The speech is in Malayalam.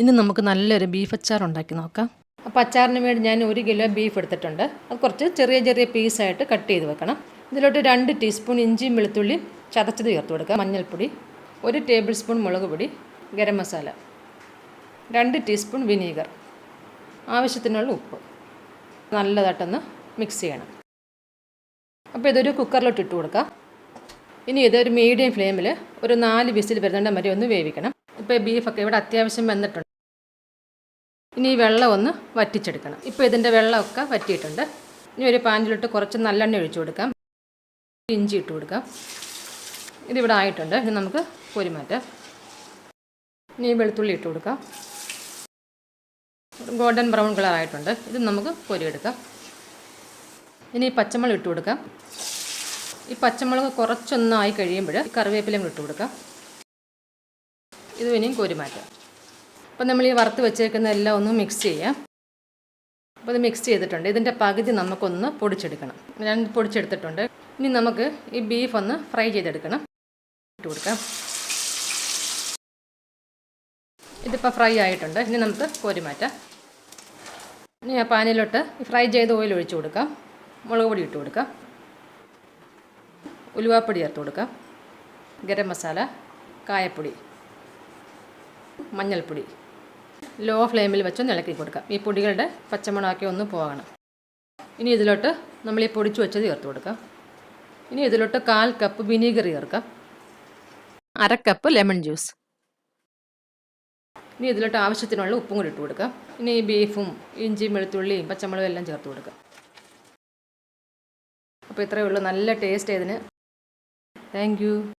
ഇന്ന് നമുക്ക് നല്ലൊരു ബീഫ് അച്ചാർ ഉണ്ടാക്കി നോക്കാം. അപ്പോൾ അച്ചാറിന് വേണ്ടി ഞാൻ ഒരു കിലോ ബീഫ് എടുത്തിട്ടുണ്ട്. അത് കുറച്ച് ചെറിയ ചെറിയ പീസായിട്ട് കട്ട് ചെയ്ത് വെക്കണം. ഇതിലോട്ട് രണ്ട് ടീസ്പൂൺ ഇഞ്ചിയും വെളുത്തുള്ളിയും ചതച്ചത് ചേർത്ത് കൊടുക്കുക. മഞ്ഞൾപ്പൊടി ഒരു ടേബിൾ സ്പൂൺ മുളക് പൊടി ഗരം മസാല രണ്ട് ടീസ്പൂൺ വിനീഗർ ആവശ്യത്തിനുള്ള ഉപ്പ്. നല്ലതായിട്ടൊന്ന് മിക്സ് ചെയ്യണം. അപ്പോൾ ഇതൊരു കുക്കറിലോട്ട് ഇട്ട് കൊടുക്കുക ഇനി ഇതൊരു മീഡിയം ഫ്ലെയിമിൽ ഒരു നാല് വിസിൽ വരുന്നുണ്ട് വരെ ഒന്ന് വേവിക്കണം. ഇപ്പോൾ ബീഫൊക്കെ ഇവിടെ അത്യാവശ്യം വെന്തിട്ടുണ്ട് ഇനി ഈ വെള്ളം ഒന്ന് വറ്റിച്ചെടുക്കണം. ഇപ്പോൾ ഇതിന്റെ വെള്ളമൊക്കെ വറ്റിയിട്ടുണ്ട്. ഇനി ഒരു പാനിലിട്ട് കുറച്ച് നല്ലെണ്ണ ഒഴിച്ചു കൊടുക്കാം. ഇഞ്ചി ഇട്ട് കൊടുക്കാം. ഇതിവിടെ ആയിട്ടുണ്ട്. ഇനി നമുക്ക് പൊരിമാറ്റാം ഇനി വെളുത്തുള്ളി ഇട്ട് കൊടുക്കാം. ഗോൾഡൻ ബ്രൗൺ കളർ ആയിട്ടുണ്ട്. ഇത് നമുക്ക് പൊരിയെടുക്കാം ഇനി പച്ചമുളക് ഇട്ട് കൊടുക്കാം. ഈ പച്ചമുളക് കുറച്ചൊന്നായി കഴിയുമ്പോൾ കറിവേപ്പിലയും ഇട്ട് കൊടുക്കാം. ഇത് ഇനിയും കോരി മാറ്റാം. അപ്പോൾ നമ്മൾ ഈ വറുത്ത് വെച്ചേക്കുന്ന എല്ലാം ഒന്ന് മിക്സ് ചെയ്യാം. അപ്പോൾ ഇത് മിക്സ് ചെയ്തിട്ടുണ്ട്. ഇതിന്റെ പകുതി നമുക്കൊന്ന് പൊടിച്ചെടുക്കണം. ഞാൻ പൊടിച്ചെടുത്തിട്ടുണ്ട്. ഇനി നമുക്ക് ഈ ബീഫ് ഒന്ന് ഫ്രൈ ചെയ്തെടുക്കണം. ഇട്ട് കൊടുക്കാം. ഇതിപ്പോൾ ഫ്രൈ ആയിട്ടുണ്ട്. ഇനി നമുക്ക് കോരി മാറ്റാം. ഇനി ആ പാനിലോട്ട് ഫ്രൈ ചെയ്ത ഓയിൽ ഒഴിച്ചു കൊടുക്കാം. മുളക് പൊടി ഇട്ട് കൊടുക്കാം. ഉലുവാപ്പൊടി ചേർത്ത് കൊടുക്കാം. ഗരം മസാല കായപ്പൊടി മഞ്ഞൾപ്പൊടി. ലോ ഫ്ലെയിമിൽ വെച്ചൊന്ന് ഇളക്കി കൊടുക്കാം. ഈ പൊടികളുടെ പച്ചമുളകൊക്കെ ഒന്ന് പോകണം. ഇനി ഇതിലോട്ട് നമ്മൾ ഈ പൊടിച്ച് വെച്ചത് ചേർത്ത് കൊടുക്കാം. ഇനി ഇതിലോട്ട് കാൽ കപ്പ് വിനീഗർ ചേർക്കാം. അര കപ്പ് ലെമൺ ജ്യൂസ് ഇനി ഇതിലോട്ട് ആവശ്യത്തിനുള്ള ഉപ്പും കൂടി ഇട്ട് കൊടുക്കാം. ഇനി ഈ ബീഫും ഇഞ്ചിയും വെളുത്തുള്ളിയും പച്ചമുളകും എല്ലാം ചേർത്ത് കൊടുക്കാം. അപ്പോൾ ഇത്രയേ ഉള്ളൂ. നല്ല ടേസ്റ്റ് ഇതിന് താങ്ക്